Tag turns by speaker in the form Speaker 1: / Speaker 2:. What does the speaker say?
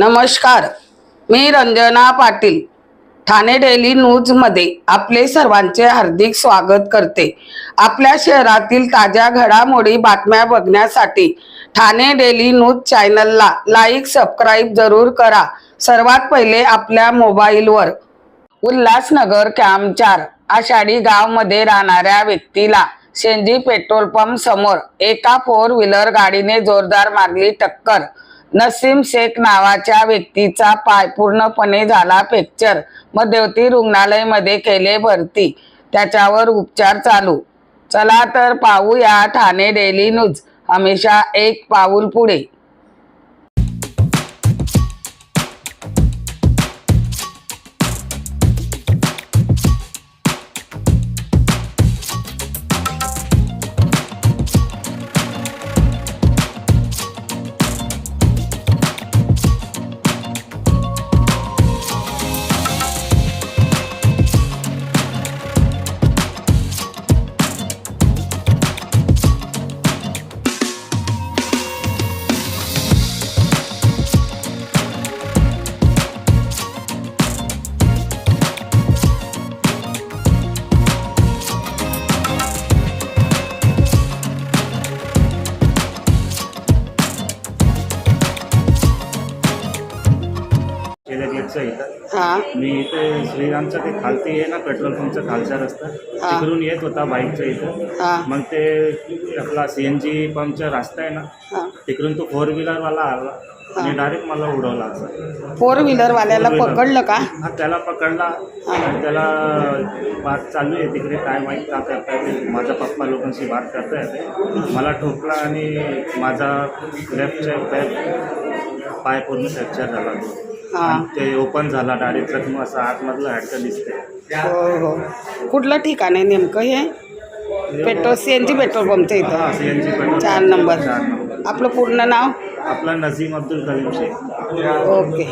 Speaker 1: नमस्कार मी रंजना पाटील ठाणे डेली न्यूजमध्ये आपले सर्वांचे हार्दिक स्वागत करते. आपल्या शहरातील ताज्या घडामोडी बातम्या बघण्यासाठी ठाणे डेली न्यूज चॅनलला लाईक सबस्क्राईब जरूर करा. सर्वात पहिले आपल्या मोबाईलवर उल्हासनगर कॅम्प चार आषाढी गावमध्ये राहणाऱ्या व्यक्तीला शेंजी पेट्रोल पंप समोर एका फोर व्हीलर गाडीने जोरदार मारली टक्कर. नसीम शेख नावाच्या व्यक्तीचा पाय पूर्णपणे झाला फ्रॅक्चर. मध्यवर्ती रुग्णालयमध्ये केले भरती. त्याच्यावर उपचार चालू. चला तर पाहूया ठाणे डेली न्यूज. हमेशा एक पाऊल पुढे. हा.
Speaker 2: मी इथे श्रीरामचं ते खालती आहे ना पेट्रोल पंपचा खालचा रस्ता. तिकडून येत होता बाईकच्या इथं. मग ते आपला सी एन जी पंपचा रस्ता आहे ना तिकडून तो फोर व्हीलरवाला आला आणि डायरेक्ट मला उडवला असं.
Speaker 1: फोर व्हीलर वाल्याला पकडलं का?
Speaker 2: हा त्याला पकडला. त्याला बात चालू आहे तिकडे काय माहीत का करताय ते. माझा पप्पा लोकांशी बात करताय. मला ठोकला आणि माझा लेफ्टच्या बॅक पाय पूर्ण फ्रॅक्चर झाला तो.
Speaker 1: हा.
Speaker 2: आणि ते ओपन झाला डायरेक्ट जखम असं आतमधलं हॅडकं दिसते
Speaker 1: हो हो. कुठलं ठिकाण आहे नेमकं हे? Petrol C N G petrol पंपच्या
Speaker 2: हा
Speaker 1: इथं
Speaker 2: सी एन जी पेट्रोल
Speaker 1: चार नंबर.
Speaker 2: चार नंबर.
Speaker 1: आपलं पूर्ण नाव?
Speaker 2: आपला नझीम अब्दुल करीम शेख.
Speaker 1: ओके.